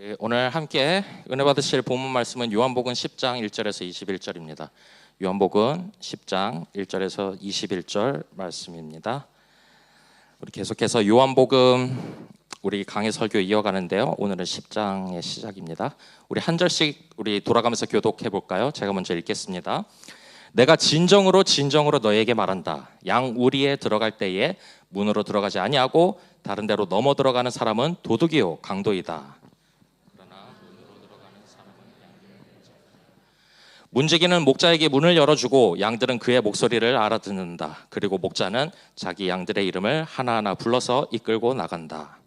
우리 오늘 함께 은혜 받으실 본문 말씀은 요한복음 10장 1절에서 21절입니다. 요한복음 10장 1절에서 21절 말씀입니다. 우리 계속해서 요한복음 우리 강의 설교 이어가는데요. 오늘은 10장의 시작입니다. 우리 한 절씩 우리 돌아가면서 교독해 볼까요? 제가 먼저 읽겠습니다. 내가 진정으로 진정으로 너에게 말한다. 양 우리에 들어갈 때에 문으로 들어가지 아니하고 다른 데로 넘어 들어가는 사람은 도둑이요 강도이다. 문지기는 목자에게 문을 열어주고 양들은 그의 목소리를 알아듣는다. 그리고 목자는 자기 양들의 이름을 하나하나 불러서 이끌고 나간다.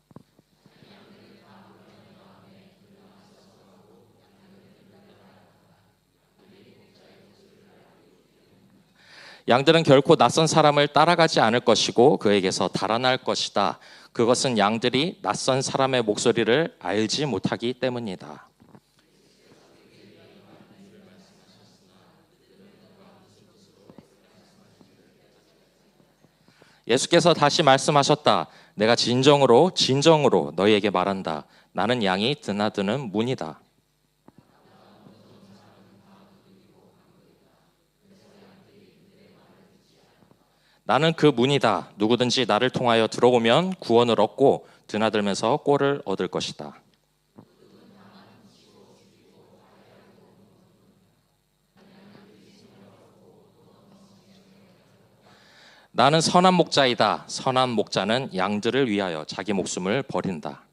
양들은 결코 낯선 사람을 따라가지 않을 것이고 그에게서 달아날 것이다. 그것은 양들이 낯선 사람의 목소리를 알지 못하기 때문이다. 예수께서 다시 말씀하셨다. 내가 진정으로 진정으로 너희에게 말한다. 나는 양이 드나드는 문이다. 나는 그 문이다. 누구든지 나를 통하여 들어오면 구원을 얻고 드나들면서 꼴을 얻을 것이다. 나는 선한 목자이다. 선한 목자는 양들을 위하여 자기 목숨을 버린다.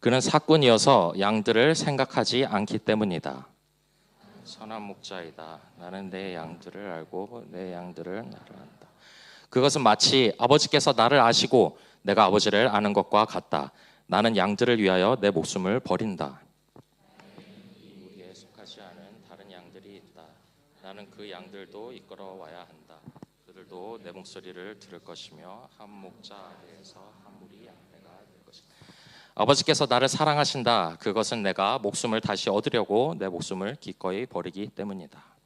그는 사꾼이어서 양들을 생각하지 않기 때문이다. 선한 목자이다. 나는 내 양들을 알고 내 양들을 나를 안다. 그것은 마치 아버지께서 나를 아시고 내가 아버지를 아는 것과 같다. 나는 양들을 위하여 내 목숨을 버린다. 우리에 속하지 않은 다른 양들이 있다. 나는 그 양들도 이끌어 와야 한다. 그들도 내 목소리를 들을 것이며 한 목자 아래에서 한 무리 양떼가 될 것이다. 아버지께서 나를 사랑하신다. 그것은 내가 목숨을 다시 얻으려고 내 목숨을 기꺼이 버리기 때문이다.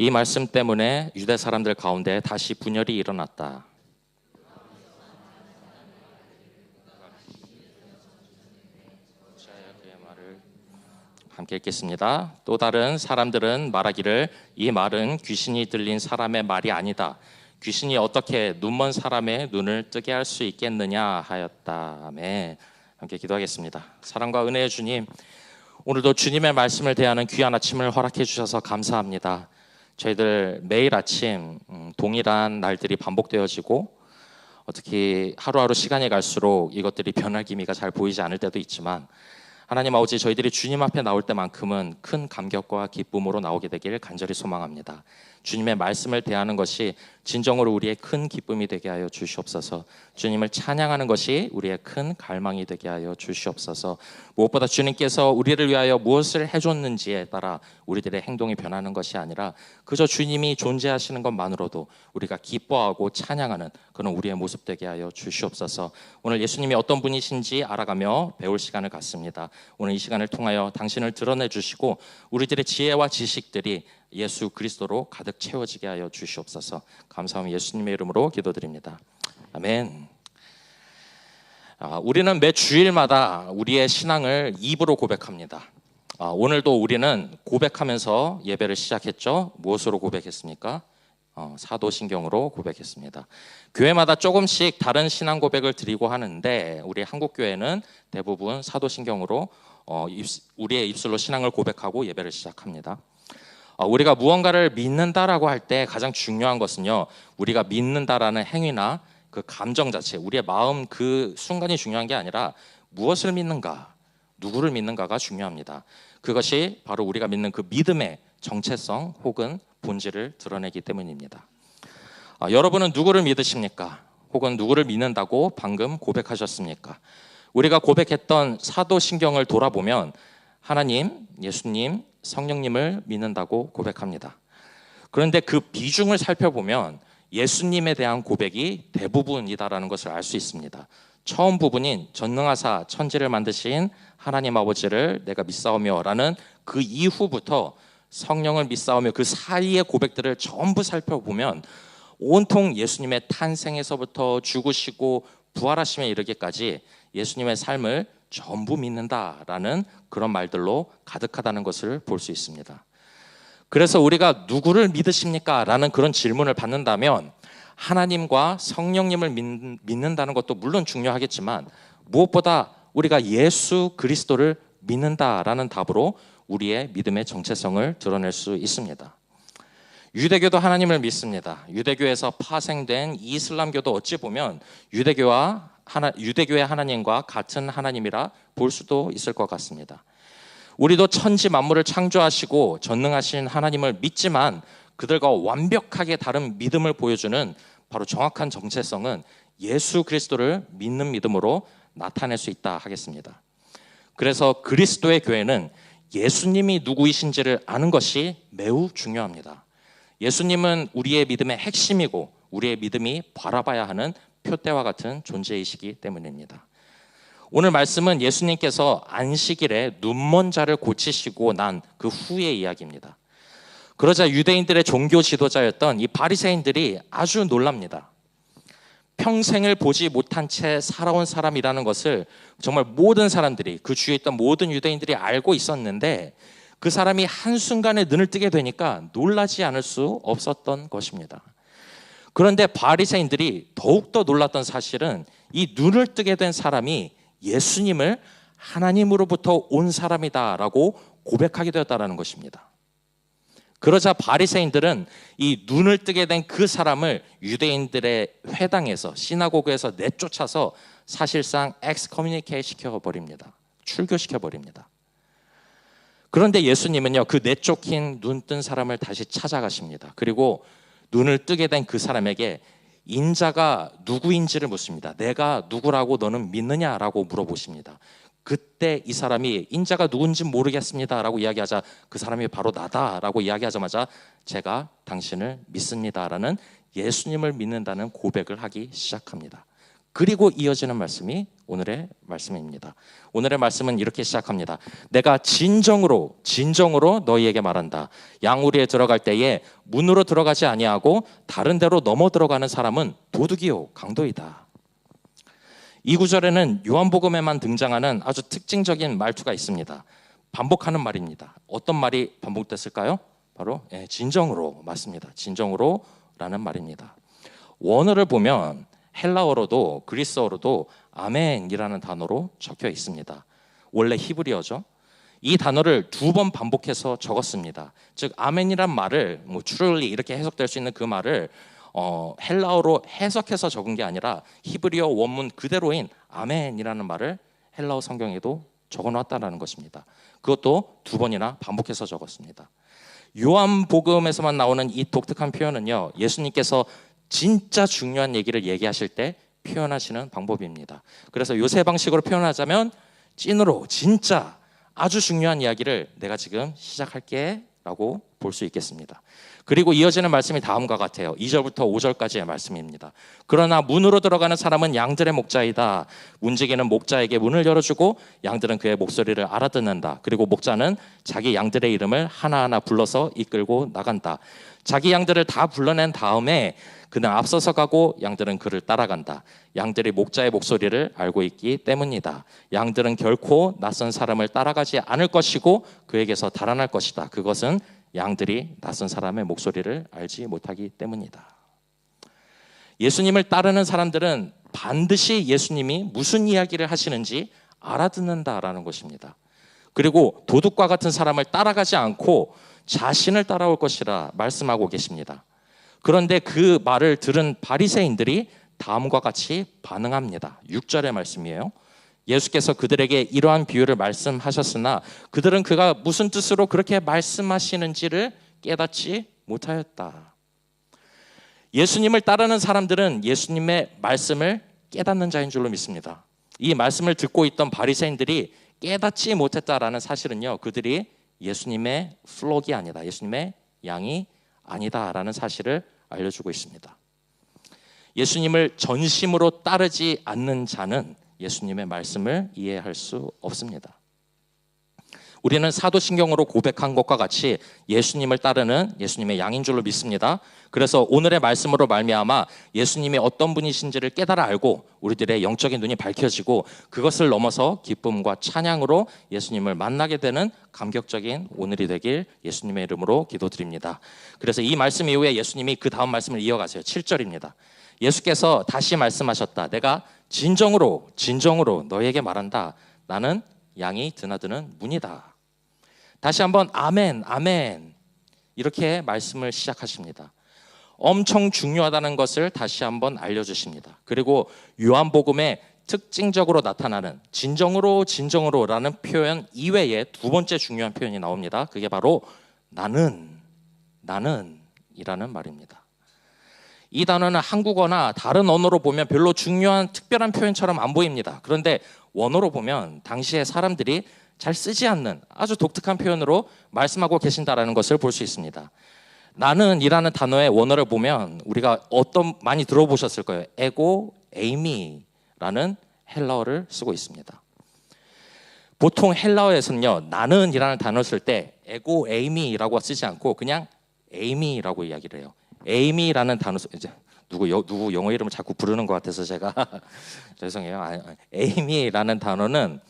이 말씀 때문에 유대 사람들 가운데 다시 분열이 일어났다. 함께 읽겠습니다. 또 다른 사람들은 말하기를 이 말은 귀신이 들린 사람의 말이 아니다. 귀신이 어떻게 눈먼 사람의 눈을 뜨게 할 수 있겠느냐 하였다며 함께 기도하겠습니다. 사랑과 은혜의 주님, 오늘도 주님의 말씀을 대하는 귀한 아침을 허락해 주셔서 감사합니다. 저희들 매일 아침 음, 동일한 날들이 반복되어지고 어떻게 하루하루 시간이 갈수록 이것들이 변할 기미가 잘 보이지 않을 때도 있지만 하나님 아버지 저희들이 주님 앞에 나올 때만큼은 큰 감격과 기쁨으로 나오게 되기를 간절히 소망합니다. 주님의 말씀을 대하는 것이 진정으로 우리의 큰 기쁨이 되게 하여 주시옵소서. 주님을 찬양하는 것이 우리의 큰 갈망이 되게 하여 주시옵소서. 무엇보다 주님께서 우리를 위하여 무엇을 해줬는지에 따라 우리들의 행동이 변하는 것이 아니라 그저 주님이 존재하시는 것만으로도 우리가 기뻐하고 찬양하는 그런 우리의 모습 되게 하여 주시옵소서. 오늘 예수님이 어떤 분이신지 알아가며 배울 시간을 갖습니다. 오늘 이 시간을 통하여 당신을 드러내 주시고 우리들의 지혜와 지식들이 예수 그리스도로 가득 채워지게 하여 주시옵소서. 감사하며 예수님의 이름으로 기도드립니다. 아멘. 아, 우리는 매 주일마다 우리의 신앙을 입으로 고백합니다. 아, 오늘도 우리는 고백하면서 예배를 시작했죠. 무엇으로 고백했습니까? 어, 사도신경으로 고백했습니다. 교회마다 조금씩 다른 신앙 고백을 드리고 하는데 우리 한국 교회는 대부분 사도신경으로 어, 우리의 입술로 신앙을 고백하고 예배를 시작합니다. 어, 우리가 무언가를 믿는다라고 할 때 가장 중요한 것은요, 우리가 믿는다라는 행위나 그 감정 자체, 우리의 마음 그 순간이 중요한 게 아니라 무엇을 믿는가, 누구를 믿는가가 중요합니다. 그것이 바로 우리가 믿는 그 믿음의 정체성 혹은 본질을 드러내기 때문입니다. 아, 여러분은 누구를 믿으십니까? 혹은 누구를 믿는다고 방금 고백하셨습니까? 우리가 고백했던 사도신경을 돌아보면 하나님, 예수님, 성령님을 믿는다고 고백합니다. 그런데 그 비중을 살펴보면 예수님에 대한 고백이 대부분이다라는 것을 알 수 있습니다. 처음 부분인 전능하사 천지를 만드신 하나님 아버지를 내가 믿사오며라는 그 이후부터 성령을 믿사오며 그 사이의 고백들을 전부 살펴보면 온통 예수님의 탄생에서부터 죽으시고 부활하심에 이르기까지 예수님의 삶을 전부 믿는다라는 그런 말들로 가득하다는 것을 볼 수 있습니다. 그래서 우리가 누구를 믿으십니까? 라는 그런 질문을 받는다면 하나님과 성령님을 믿는다는 것도 물론 중요하겠지만 무엇보다 우리가 예수 그리스도를 믿는다라는 답으로 우리의 믿음의 정체성을 드러낼 수 있습니다. 유대교도 하나님을 믿습니다. 유대교에서 파생된 이슬람교도 어찌 보면 유대교와 하나, 유대교의 하나님과 같은 하나님이라 볼 수도 있을 것 같습니다. 우리도 천지 만물을 창조하시고 전능하신 하나님을 믿지만 그들과 완벽하게 다른 믿음을 보여주는 바로 정확한 정체성은 예수 그리스도를 믿는 믿음으로 나타낼 수 있다 하겠습니다. 그래서 그리스도의 교회는 예수님이 누구이신지를 아는 것이 매우 중요합니다. 예수님은 우리의 믿음의 핵심이고 우리의 믿음이 바라봐야 하는 표대와 같은 존재이시기 때문입니다. 오늘 말씀은 예수님께서 안식일에 눈먼 자를 고치시고 난 그 후의 이야기입니다. 그러자 유대인들의 종교 지도자였던 이 바리새인들이 아주 놀랍니다. 평생을 보지 못한 채 살아온 사람이라는 것을 정말 모든 사람들이 그 주위에 있던 모든 유대인들이 알고 있었는데 그 사람이 한순간에 눈을 뜨게 되니까 놀라지 않을 수 없었던 것입니다. 그런데 바리새인들이 더욱더 놀랐던 사실은 이 눈을 뜨게 된 사람이 예수님을 하나님으로부터 온 사람이다라고 고백하게 되었다라는 것입니다. 그러자 바리새인들은 이 눈을 뜨게 된 그 사람을 유대인들의 회당에서 시나고그에서 내쫓아서 사실상 엑스커뮤니케 시켜 버립니다. 출교시켜 버립니다. 그런데 예수님은요 그 내쫓긴 눈 뜬 사람을 다시 찾아가십니다. 그리고 눈을 뜨게 된 그 사람에게 인자가 누구인지를 묻습니다. 내가 누구라고 너는 믿느냐라고 물어보십니다. 그때 이 사람이 인자가 누군지 모르겠습니다라고 이야기하자 그 사람이 바로 나다라고 이야기하자마자 제가 당신을 믿습니다라는 예수님을 믿는다는 고백을 하기 시작합니다. 그리고 이어지는 말씀이 오늘의 말씀입니다. 오늘의 말씀은 이렇게 시작합니다. 내가 진정으로 진정으로 너희에게 말한다. 양우리에 들어갈 때에 문으로 들어가지 아니하고 다른 데로 넘어 들어가는 사람은 도둑이요 강도이다. 이 구절에는 요한복음에만 등장하는 아주 특징적인 말투가 있습니다. 반복하는 말입니다. 어떤 말이 반복됐을까요? 바로 예, 진정으로 맞습니다. 진정으로라는 말입니다. 원어를 보면 헬라어로도 그리스어로도 아멘이라는 단어로 적혀 있습니다. 원래 히브리어죠. 이 단어를 두 번 반복해서 적었습니다. 즉 아멘이란 말을 뭐 truly 이렇게 해석될 수 있는 그 말을 어, 헬라어로 해석해서 적은 게 아니라 히브리어 원문 그대로인 아멘이라는 말을 헬라어 성경에도 적어놨다라는 것입니다. 그것도 두 번이나 반복해서 적었습니다. 요한복음에서만 나오는 이 독특한 표현은요, 예수님께서 진짜 중요한 얘기를 얘기하실 때 표현하시는 방법입니다. 그래서 요새 방식으로 표현하자면 찐으로 진짜 아주 중요한 이야기를 내가 지금 시작할게 라고 볼 수 있겠습니다. 그리고 이어지는 말씀이 다음과 같아요. 2절부터 5절까지의 말씀입니다. 그러나 문으로 들어가는 사람은 양들의 목자이다. 문지기는 목자에게 문을 열어주고 양들은 그의 목소리를 알아듣는다. 그리고 목자는 자기 양들의 이름을 하나하나 불러서 이끌고 나간다. 자기 양들을 다 불러낸 다음에 그는 앞서서 가고 양들은 그를 따라간다. 양들이 목자의 목소리를 알고 있기 때문이다. 양들은 결코 낯선 사람을 따라가지 않을 것이고 그에게서 달아날 것이다. 그것은 양들이 낯선 사람의 목소리를 알지 못하기 때문이다. 예수님을 따르는 사람들은 반드시 예수님이 무슨 이야기를 하시는지 알아듣는다라는 것입니다. 그리고 도둑과 같은 사람을 따라가지 않고 자신을 따라올 것이라 말씀하고 계십니다. 그런데 그 말을 들은 바리새인들이 다음과 같이 반응합니다. 6절의 말씀이에요. 예수께서 그들에게 이러한 비유를 말씀하셨으나 그들은 그가 무슨 뜻으로 그렇게 말씀하시는지를 깨닫지 못하였다. 예수님을 따르는 사람들은 예수님의 말씀을 깨닫는 자인 줄로 믿습니다. 이 말씀을 듣고 있던 바리새인들이 깨닫지 못했다라는 사실은요. 그들이 예수님의 플록이 아니다. 예수님의 양이 아니다라는 사실을 알려주고 있습니다. 예수님을 전심으로 따르지 않는 자는 예수님의 말씀을 이해할 수 없습니다. 우리는 사도신경으로 고백한 것과 같이 예수님을 따르는 예수님의 양인 줄로 믿습니다. 그래서 오늘의 말씀으로 말미암아 예수님이 어떤 분이신지를 깨달아 알고 우리들의 영적인 눈이 밝혀지고 그것을 넘어서 기쁨과 찬양으로 예수님을 만나게 되는 감격적인 오늘이 되길 예수님의 이름으로 기도드립니다. 그래서 이 말씀 이후에 예수님이 그 다음 말씀을 이어가세요. 7절입니다. 예수께서 다시 말씀하셨다. 내가 진정으로 진정으로 너에게 말한다. 나는 양이 드나드는 문이다. 다시 한번 아멘, 아멘. 이렇게 말씀을 시작하십니다. 엄청 중요하다는 것을 다시 한번 알려주십니다. 그리고 요한복음에 특징적으로 나타나는 진정으로 진정으로라는 표현 이외에 두 번째 중요한 표현이 나옵니다. 그게 바로 나는 나는이라는 말입니다. 이 단어는 한국어나 다른 언어로 보면 별로 중요한 특별한 표현처럼 안 보입니다. 그런데 원어로 보면 당시의 사람들이 잘 쓰지 않는 아주 독특한 표현으로 말씀하고 계신다라는 것을 볼 수 있습니다. 나는이라는 단어의 원어를 보면 우리가 어떤 많이 들어보셨을 거예요. 에고 에이미라는 헬라어를 쓰고 있습니다. 보통 헬라어에서는요 나는이라는 단어를 쓸때 에고 에이미라고 쓰지 않고 그냥 에이미라고 이야기를 해요. 에이미라는 단어 이제 누구 여, 누구 영어 이름을 자꾸 부르는 것 같아서 제가 죄송해요. 아, 에이미라는 단어는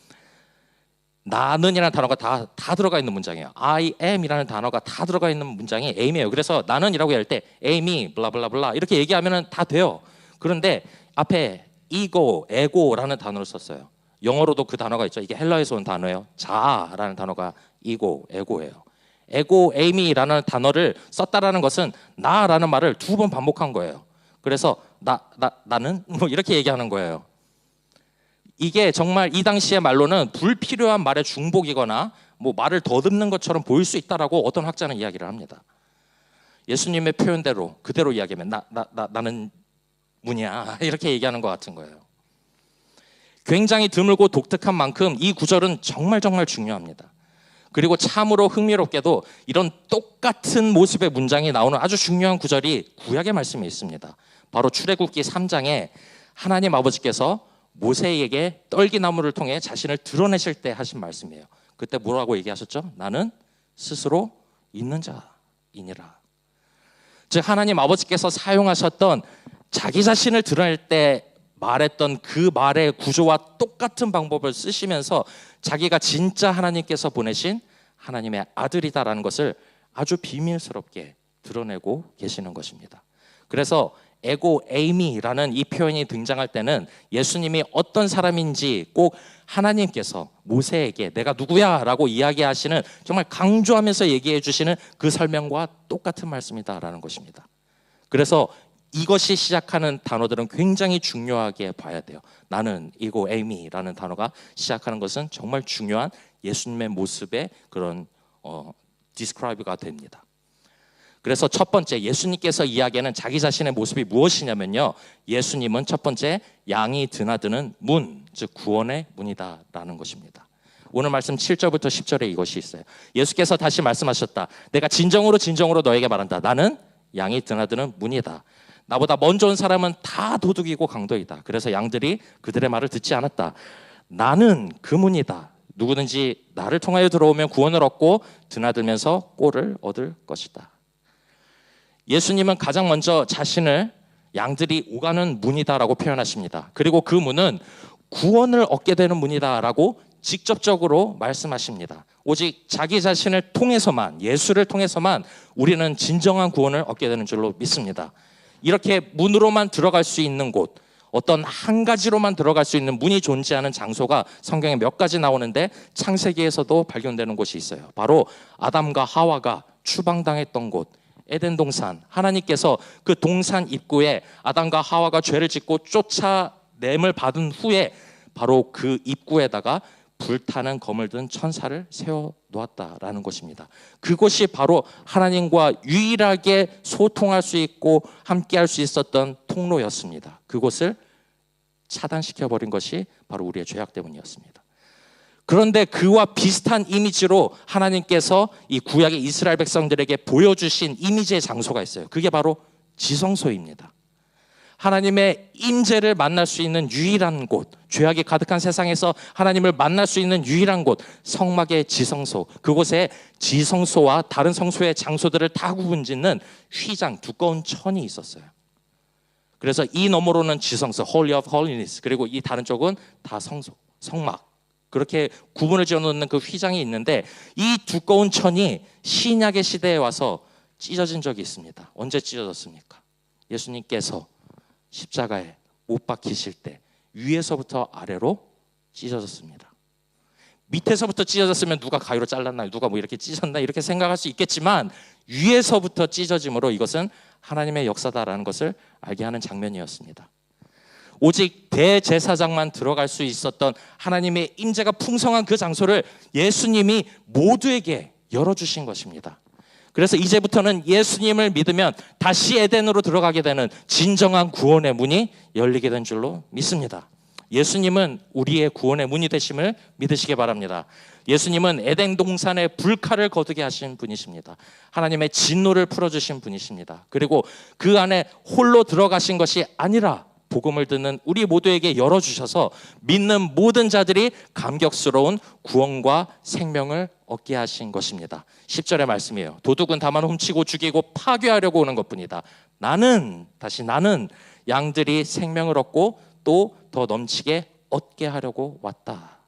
나는이라는 단어가 다, 다 들어가 있는 문장이에요. I am이라는 단어가 다 들어가 있는 문장이 aim이에요. 그래서 나는이라고 할 때 aim이 블라블라블라 이렇게 얘기하면 다 돼요. 그런데 앞에 ego, ego라는 단어를 썼어요. 영어로도 그 단어가 있죠. 이게 헬라에서 온 단어예요. 자라는 단어가 ego, ego예요. ego, aim이라는 단어를 썼다라는 것은 나라는 말을 두 번 반복한 거예요. 그래서 나, 나, 나는 뭐 이렇게 얘기하는 거예요. 이게 정말 이 당시의 말로는 불필요한 말의 중복이거나 뭐 말을 더듬는 것처럼 보일 수 있다라고 어떤 학자는 이야기를 합니다. 예수님의 표현대로 그대로 이야기하면 나, 나, 나, 나는 뭐냐 이렇게 얘기하는 것 같은 거예요. 굉장히 드물고 독특한 만큼 이 구절은 정말 정말 중요합니다. 그리고 참으로 흥미롭게도 이런 똑같은 모습의 문장이 나오는 아주 중요한 구절이 구약의 말씀에 있습니다. 바로 출애굽기 3장에 하나님 아버지께서 모세에게 떨기나무를 통해 자신을 드러내실 때 하신 말씀이에요. 그때 뭐라고 얘기하셨죠? 나는 스스로 있는 자이니라. 즉 하나님 아버지께서 사용하셨던 자기 자신을 드러낼 때 말했던 그 말의 구조와 똑같은 방법을 쓰시면서 자기가 진짜 하나님께서 보내신 하나님의 아들이다라는 것을 아주 비밀스럽게 드러내고 계시는 것입니다. 그래서 에고 에이미라는 이 표현이 등장할 때는 예수님이 어떤 사람인지 꼭 하나님께서 모세에게 내가 누구야라고 이야기하시는 정말 강조하면서 얘기해 주시는 그 설명과 똑같은 말씀이다라는 것입니다. 그래서 이것이 시작하는 단어들은 굉장히 중요하게 봐야 돼요. 나는 이고 에이미라는 단어가 시작하는 것은 정말 중요한 예수님의 모습의 그런 어, 디스크라이브가 됩니다. 그래서 첫 번째 예수님께서 이야기하는 자기 자신의 모습이 무엇이냐면요. 예수님은 첫 번째 양이 드나드는 문, 즉 구원의 문이다라는 것입니다. 오늘 말씀 7절부터 10절에 이것이 있어요. 예수께서 다시 말씀하셨다. 내가 진정으로 진정으로 너에게 말한다. 나는 양이 드나드는 문이다. 나보다 먼저 온 사람은 다 도둑이고 강도이다. 그래서 양들이 그들의 말을 듣지 않았다. 나는 그 문이다. 누구든지 나를 통하여 들어오면 구원을 얻고 드나들면서 꼴을 얻을 것이다. 예수님은 가장 먼저 자신을 양들이 오가는 문이다라고 표현하십니다. 그리고 그 문은 구원을 얻게 되는 문이다라고 직접적으로 말씀하십니다. 오직 자기 자신을 통해서만, 예수를 통해서만 우리는 진정한 구원을 얻게 되는 줄로 믿습니다. 이렇게 문으로만 들어갈 수 있는 곳, 어떤 한 가지로만 들어갈 수 있는 문이 존재하는 장소가 성경에 몇 가지 나오는데 창세기에서도 발견되는 곳이 있어요. 바로 아담과 하와가 추방당했던 곳, 에덴 동산. 하나님께서 그 동산 입구에 아담과 하와가 죄를 짓고 쫓아냄을 받은 후에 바로 그 입구에다가 불타는 검을 든 천사를 세워 놓았다라는 것입니다. 그곳이 바로 하나님과 유일하게 소통할 수 있고 함께 할 수 있었던 통로였습니다. 그곳을 차단시켜 버린 것이 바로 우리의 죄악 때문이었습니다. 그런데 그와 비슷한 이미지로 하나님께서 이 구약의 이스라엘 백성들에게 보여주신 이미지의 장소가 있어요. 그게 바로 지성소입니다. 하나님의 임재를 만날 수 있는 유일한 곳, 죄악이 가득한 세상에서 하나님을 만날 수 있는 유일한 곳, 성막의 지성소. 그곳에 지성소와 다른 성소의 장소들을 다 구분짓는 휘장, 두꺼운 천이 있었어요. 그래서 이 너머로는 지성소, Holy of Holiness, 그리고 이 다른 쪽은 다 성소, 성막. 그렇게 구분을 지어놓는 그 휘장이 있는데 이 두꺼운 천이 신약의 시대에 와서 찢어진 적이 있습니다. 언제 찢어졌습니까? 예수님께서 십자가에 못 박히실 때 위에서부터 아래로 찢어졌습니다. 밑에서부터 찢어졌으면 누가 가위로 잘랐나요? 누가 뭐 이렇게 찢었나? 이렇게 생각할 수 있겠지만 위에서부터 찢어짐으로 이것은 하나님의 역사다라는 것을 알게 하는 장면이었습니다. 오직 대제사장만 들어갈 수 있었던 하나님의 임재가 풍성한 그 장소를 예수님이 모두에게 열어주신 것입니다. 그래서 이제부터는 예수님을 믿으면 다시 에덴으로 들어가게 되는 진정한 구원의 문이 열리게 된 줄로 믿습니다. 예수님은 우리의 구원의 문이 되심을 믿으시기 바랍니다. 예수님은 에덴 동산의 불칼을 거두게 하신 분이십니다. 하나님의 진노를 풀어주신 분이십니다. 그리고 그 안에 홀로 들어가신 것이 아니라 복음을 듣는 우리 모두에게 열어 주셔서 믿는 모든 자들이 감격스러운 구원과 생명을 얻게 하신 것입니다. 10절의 말씀이에요. 도둑은 다만 훔치고 죽이고 파괴하려고 오는 것뿐이다. 나는 다시 나는 양들이 생명을 얻고 또 더 넘치게 얻게 하려고 왔다.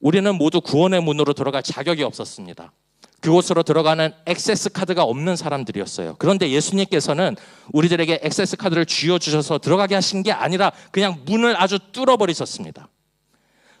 우리는 모두 구원의 문으로 들어갈 자격이 없었습니다. 그곳으로 들어가는 액세스 카드가 없는 사람들이었어요. 그런데 예수님께서는 우리들에게 액세스 카드를 쥐어 주셔서 들어가게 하신 게 아니라 그냥 문을 아주 뚫어 버리셨습니다.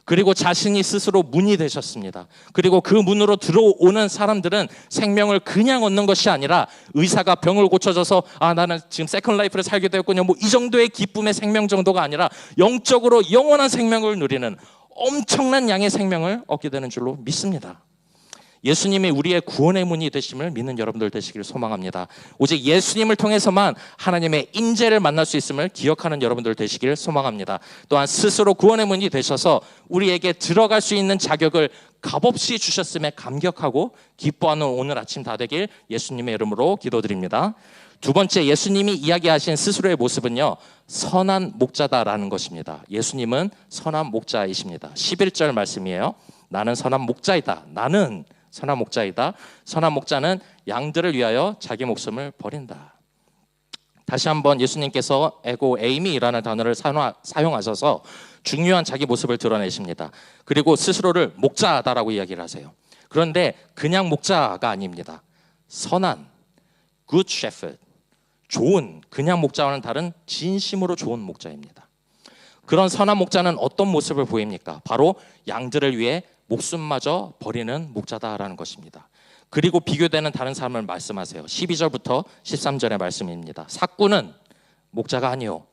그리고 자신이 스스로 문이 되셨습니다. 그리고 그 문으로 들어오는 사람들은 생명을 그냥 얻는 것이 아니라 의사가 병을 고쳐줘서 아 나는 지금 세컨 라이프를 살게 되었군요. 뭐 이 정도의 기쁨의 생명 정도가 아니라 영적으로 영원한 생명을 누리는 엄청난 양의 생명을 얻게 되는 줄로 믿습니다. 예수님이 우리의 구원의 문이 되심을 믿는 여러분들 되시기를 소망합니다. 오직 예수님을 통해서만 하나님의 인재를 만날 수 있음을 기억하는 여러분들 되시기를 소망합니다. 또한 스스로 구원의 문이 되셔서 우리에게 들어갈 수 있는 자격을 값없이 주셨음에 감격하고 기뻐하는 오늘 아침 다 되길 예수님의 이름으로 기도드립니다. 두 번째 예수님이 이야기하신 스스로의 모습은요. 선한 목자다라는 것입니다. 예수님은 선한 목자이십니다. 11절 말씀이에요. 나는 선한 목자이다. 나는 선한 목자이다. 선한 목자는 양들을 위하여 자기 목숨을 버린다. 다시 한번 예수님께서 에고 에이미라는 단어를 사용하셔서 중요한 자기 모습을 드러내십니다. 그리고 스스로를 목자다라고 이야기를 하세요. 그런데 그냥 목자가 아닙니다. 선한 good shepherd 좋은 그냥 목자와는 다른 진심으로 좋은 목자입니다. 그런 선한 목자는 어떤 모습을 보입니까? 바로 양들을 위해 목숨마저 버리는 목자다라는 것입니다. 그리고 비교되는 다른 사람을 말씀하세요. 12절부터 13절의 말씀입니다. 사꾼은 목자가 아니요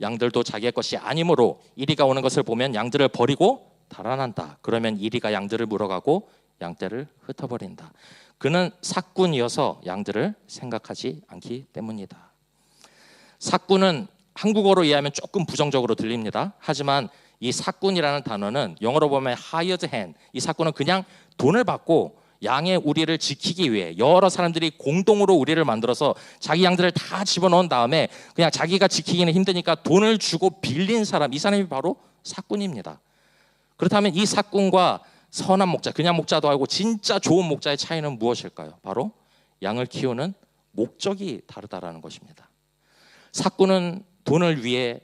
양들도 자기의 것이 아니므로 이리가 오는 것을 보면 양들을 버리고 달아난다. 그러면 이리가 양들을 물어가고 양떼를 흩어버린다. 그는 사꾼이어서 양들을 생각하지 않기 때문이다. 사꾼은 한국어로 이해하면 조금 부정적으로 들립니다. 하지만 이 사꾼이라는 단어는 영어로 보면 hired hand. 이 사꾼은 그냥 돈을 받고 양의 우리를 지키기 위해 여러 사람들이 공동으로 우리를 만들어서 자기 양들을 다 집어넣은 다음에 그냥 자기가 지키기는 힘드니까 돈을 주고 빌린 사람 이 사람이 바로 사꾼입니다. 그렇다면 이 사꾼과 선한 목자, 그냥 목자도 알고 진짜 좋은 목자의 차이는 무엇일까요? 바로 양을 키우는 목적이 다르다라는 것입니다. 사꾼은 돈을 위해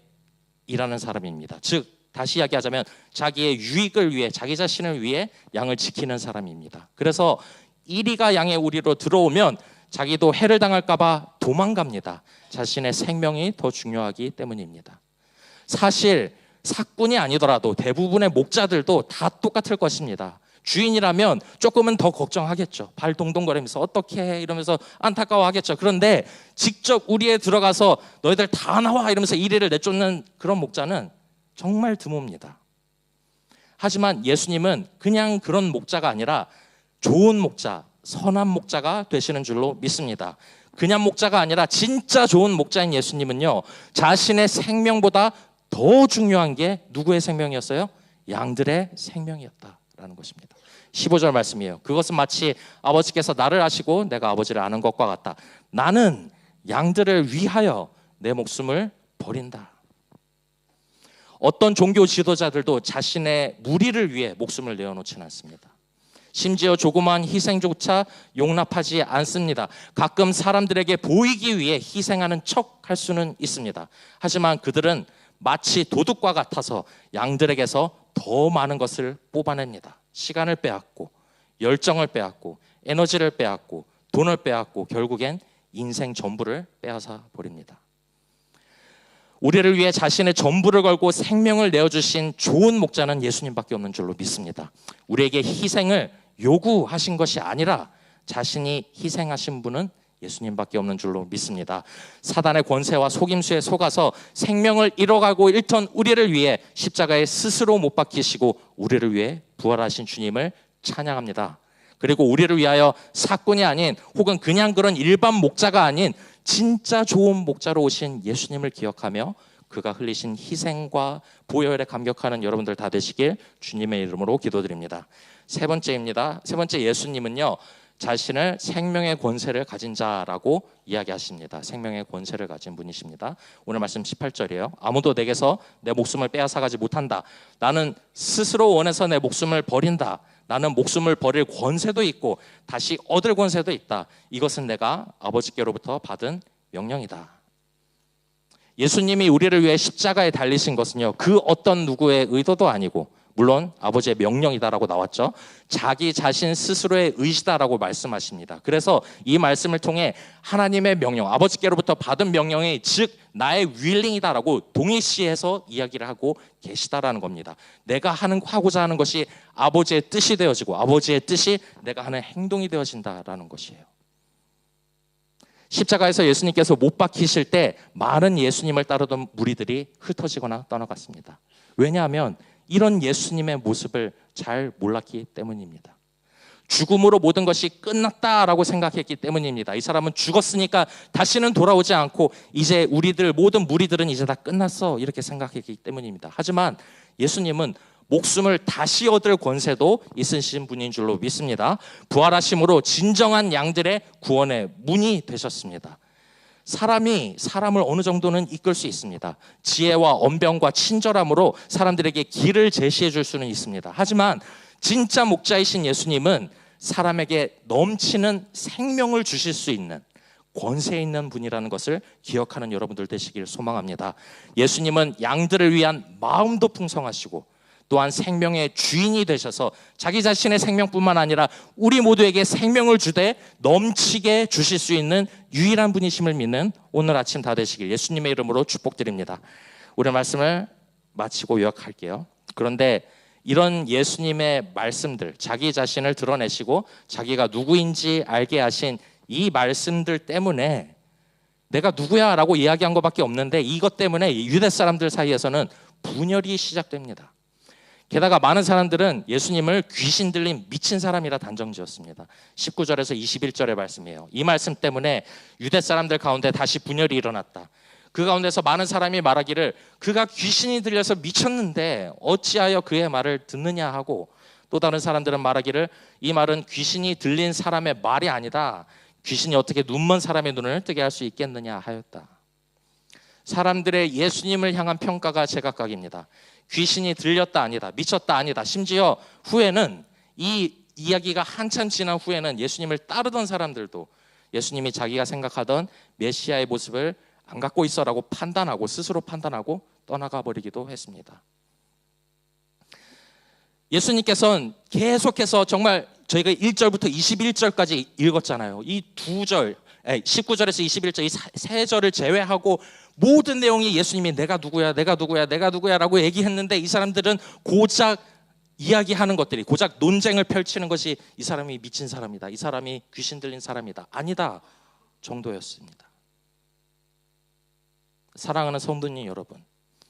일하는 사람입니다. 즉 다시 이야기하자면 자기의 유익을 위해 자기 자신을 위해 양을 지키는 사람입니다. 그래서 이리가 양의 우리로 들어오면 자기도 해를 당할까봐 도망갑니다. 자신의 생명이 더 중요하기 때문입니다. 사실 사꾼이 아니더라도 대부분의 목자들도 다 똑같을 것입니다. 주인이라면 조금은 더 걱정하겠죠. 발 동동거리면서 어떻게 해 이러면서 안타까워하겠죠. 그런데 직접 우리에 들어가서 너희들 다 나와 이러면서 이리를 내쫓는 그런 목자는 정말 드뭅니다. 하지만 예수님은 그냥 그런 목자가 아니라 좋은 목자, 선한 목자가 되시는 줄로 믿습니다. 그냥 목자가 아니라 진짜 좋은 목자인 예수님은요, 자신의 생명보다 더 중요한 게 누구의 생명이었어요? 양들의 생명이었다라는 것입니다. 15절 말씀이에요. 그것은 마치 아버지께서 나를 아시고 내가 아버지를 아는 것과 같다. 나는 양들을 위하여 내 목숨을 버린다. 어떤 종교 지도자들도 자신의 무리를 위해 목숨을 내어놓지는 않습니다. 심지어 조그마한 희생조차 용납하지 않습니다. 가끔 사람들에게 보이기 위해 희생하는 척 할 수는 있습니다. 하지만 그들은 마치 도둑과 같아서 양들에게서 더 많은 것을 뽑아냅니다. 시간을 빼앗고, 열정을 빼앗고, 에너지를 빼앗고, 돈을 빼앗고, 결국엔 인생 전부를 빼앗아 버립니다. 우리를 위해 자신의 전부를 걸고 생명을 내어주신 좋은 목자는 예수님밖에 없는 줄로 믿습니다. 우리에게 희생을 요구하신 것이 아니라 자신이 희생하신 분은 예수님밖에 없는 줄로 믿습니다. 사단의 권세와 속임수에 속아서 생명을 잃어가고 잃던 우리를 위해 십자가에 스스로 못 박히시고 우리를 위해 부활하신 주님을 찬양합니다. 그리고 우리를 위하여 사꾼이 아닌 혹은 그냥 그런 일반 목자가 아닌 진짜 좋은 목자로 오신 예수님을 기억하며 그가 흘리신 희생과 보혈에 감격하는 여러분들 다 되시길 주님의 이름으로 기도드립니다. 세 번째입니다. 세 번째 예수님은요. 자신을 생명의 권세를 가진 자라고 이야기하십니다. 생명의 권세를 가진 분이십니다. 오늘 말씀 18절이에요. 아무도 내게서 내 목숨을 빼앗아가지 못한다. 나는 스스로 원해서 내 목숨을 버린다. 나는 목숨을 버릴 권세도 있고 다시 얻을 권세도 있다. 이것은 내가 아버지께로부터 받은 명령이다. 예수님이 우리를 위해 십자가에 달리신 것은요, 그 어떤 누구의 의도도 아니고 물론 아버지의 명령이다라고 나왔죠. 자기 자신 스스로의 의지다라고 말씀하십니다. 그래서 이 말씀을 통해 하나님의 명령, 아버지께로부터 받은 명령이 즉 나의 윌링이다라고 동일시해서 이야기를 하고 계시다라는 겁니다. 내가 하는 하고자 하는 것이 아버지의 뜻이 되어지고 아버지의 뜻이 내가 하는 행동이 되어진다라는 것이에요. 십자가에서 예수님께서 못 박히실 때 많은 예수님을 따르던 무리들이 흩어지거나 떠나갔습니다. 왜냐하면 이런 예수님의 모습을 잘 몰랐기 때문입니다. 죽음으로 모든 것이 끝났다라고 생각했기 때문입니다. 이 사람은 죽었으니까 다시는 돌아오지 않고 이제 우리들 모든 무리들은 이제 다 끝났어 이렇게 생각했기 때문입니다. 하지만 예수님은 목숨을 다시 얻을 권세도 있으신 분인 줄로 믿습니다. 부활하심으로 진정한 양들의 구원의 문이 되셨습니다. 사람이 사람을 어느 정도는 이끌 수 있습니다. 지혜와 언변과 친절함으로 사람들에게 길을 제시해 줄 수는 있습니다. 하지만 진짜 목자이신 예수님은 사람에게 넘치는 생명을 주실 수 있는 권세 있는 분이라는 것을 기억하는 여러분들 되시길 소망합니다. 예수님은 양들을 위한 마음도 풍성하시고 또한 생명의 주인이 되셔서 자기 자신의 생명뿐만 아니라 우리 모두에게 생명을 주되 넘치게 주실 수 있는 유일한 분이심을 믿는 오늘 아침 다 되시길 예수님의 이름으로 축복드립니다. 우리 말씀을 마치고 요약할게요. 그런데 이런 예수님의 말씀들, 자기 자신을 드러내시고 자기가 누구인지 알게 하신 이 말씀들 때문에 내가 누구야 라고 이야기한 것밖에 없는데 이것 때문에 유대 사람들 사이에서는 분열이 시작됩니다. 게다가 많은 사람들은 예수님을 귀신 들린 미친 사람이라 단정지었습니다. 19절에서 21절의 말씀이에요. 이 말씀 때문에 유대 사람들 가운데 다시 분열이 일어났다. 그 가운데서 많은 사람이 말하기를 그가 귀신이 들려서 미쳤는데 어찌하여 그의 말을 듣느냐 하고 또 다른 사람들은 말하기를 이 말은 귀신이 들린 사람의 말이 아니다. 귀신이 어떻게 눈먼 사람의 눈을 뜨게 할 수 있겠느냐 하였다. 사람들의 예수님을 향한 평가가 제각각입니다. 귀신이 들렸다 아니다, 미쳤다 아니다. 심지어 후에는 이 이야기가 한참 지난 후에는 예수님을 따르던 사람들도 예수님이 자기가 생각하던 메시아의 모습을 안 갖고 있어라고 판단하고 스스로 판단하고 떠나가 버리기도 했습니다. 예수님께서는 계속해서 정말 저희가 1절부터 21절까지 읽었잖아요. 이 두 절, 19절에서 21절 이 세 절을 제외하고 모든 내용이 예수님이 내가 누구야, 내가 누구야, 내가 누구야라고 얘기했는데 이 사람들은 고작 이야기하는 것들이 고작 논쟁을 펼치는 것이 이 사람이 미친 사람이다. 이 사람이 귀신 들린 사람이다. 아니다. 정도였습니다. 사랑하는 성도님 여러분,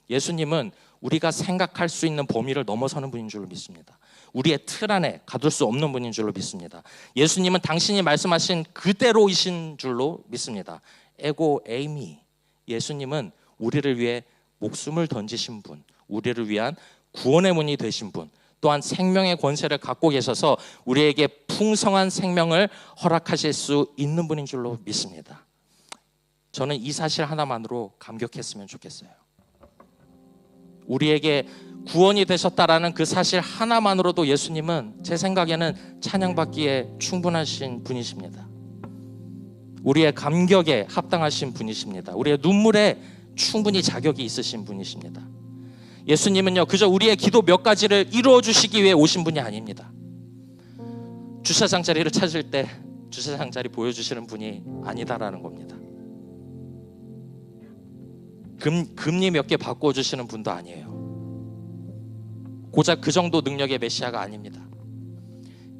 예수님은 우리가 생각할 수 있는 범위를 넘어서는 분인 줄로 믿습니다. 우리의 틀 안에 가둘 수 없는 분인 줄로 믿습니다. 예수님은 당신이 말씀하신 그대로이신 줄로 믿습니다. 에고 에이미 예수님은 우리를 위해 목숨을 던지신 분, 우리를 위한 구원의 문이 되신 분, 또한 생명의 권세를 갖고 계셔서 우리에게 풍성한 생명을 허락하실 수 있는 분인 줄로 믿습니다. 저는 이 사실 하나만으로 감격했으면 좋겠어요. 우리에게 구원이 되셨다라는 그 사실 하나만으로도 예수님은 제 생각에는 찬양받기에 충분하신 분이십니다. 우리의 감격에 합당하신 분이십니다. 우리의 눈물에 충분히 자격이 있으신 분이십니다. 예수님은요, 그저 우리의 기도 몇 가지를 이루어 주시기 위해 오신 분이 아닙니다. 주차장 자리를 찾을 때 주차장 자리 보여주시는 분이 아니다라는 겁니다. 금, 금리 몇 개 바꿔주시는 분도 아니에요. 고작 그 정도 능력의 메시아가 아닙니다.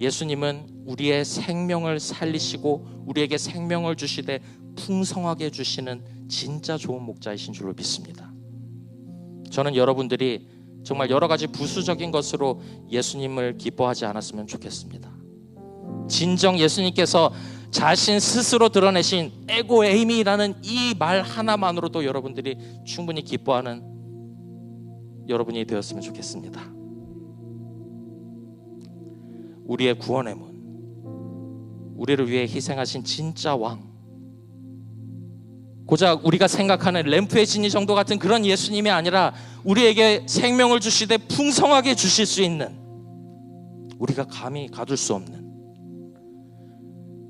예수님은 우리의 생명을 살리시고 우리에게 생명을 주시되 풍성하게 주시는 진짜 좋은 목자이신 줄로 믿습니다. 저는 여러분들이 정말 여러 가지 부수적인 것으로 예수님을 기뻐하지 않았으면 좋겠습니다. 진정 예수님께서 자신 스스로 드러내신 에고 에이미라는 이 말 하나만으로도 여러분들이 충분히 기뻐하는 여러분이 되었으면 좋겠습니다. 우리의 구원의 문, 우리를 위해 희생하신 진짜 왕, 고작 우리가 생각하는 램프의 진이 정도 같은 그런 예수님이 아니라 우리에게 생명을 주시되 풍성하게 주실 수 있는 우리가 감히 가둘 수 없는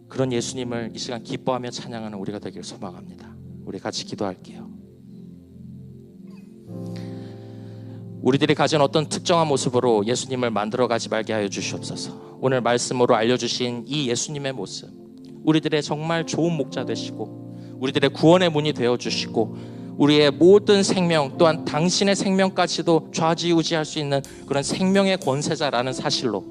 그런 예수님을 이 시간 기뻐하며 찬양하는 우리가 되길 소망합니다. 우리 같이 기도할게요. 우리들이 가진 어떤 특정한 모습으로 예수님을 만들어 가지 말게 하여 주시옵소서. 오늘 말씀으로 알려주신 이 예수님의 모습, 우리들의 정말 좋은 목자 되시고, 우리들의 구원의 문이 되어 주시고, 우리의 모든 생명 또한 당신의 생명까지도 좌지우지할 수 있는 그런 생명의 권세자라는 사실로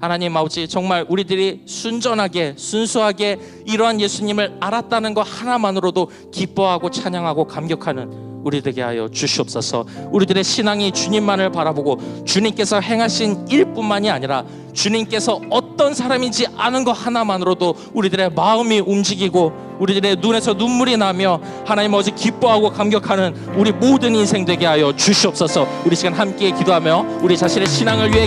하나님 아버지 정말 우리들이 순전하게 순수하게 이러한 예수님을 알았다는 것 하나만으로도 기뻐하고 찬양하고 감격하는 우리 되게 하여 주시옵소서. 우리들의 신앙이 주님만을 바라보고 주님께서 행하신 일뿐만이 아니라 주님께서 어떤 사람인지 아는 것 하나만으로도 우리들의 마음이 움직이고 우리들의 눈에서 눈물이 나며 하나님 아버지 기뻐하고 감격하는 우리 모든 인생 되게 하여 주시옵소서. 우리 시간 함께 기도하며 우리 자신의 신앙을 위해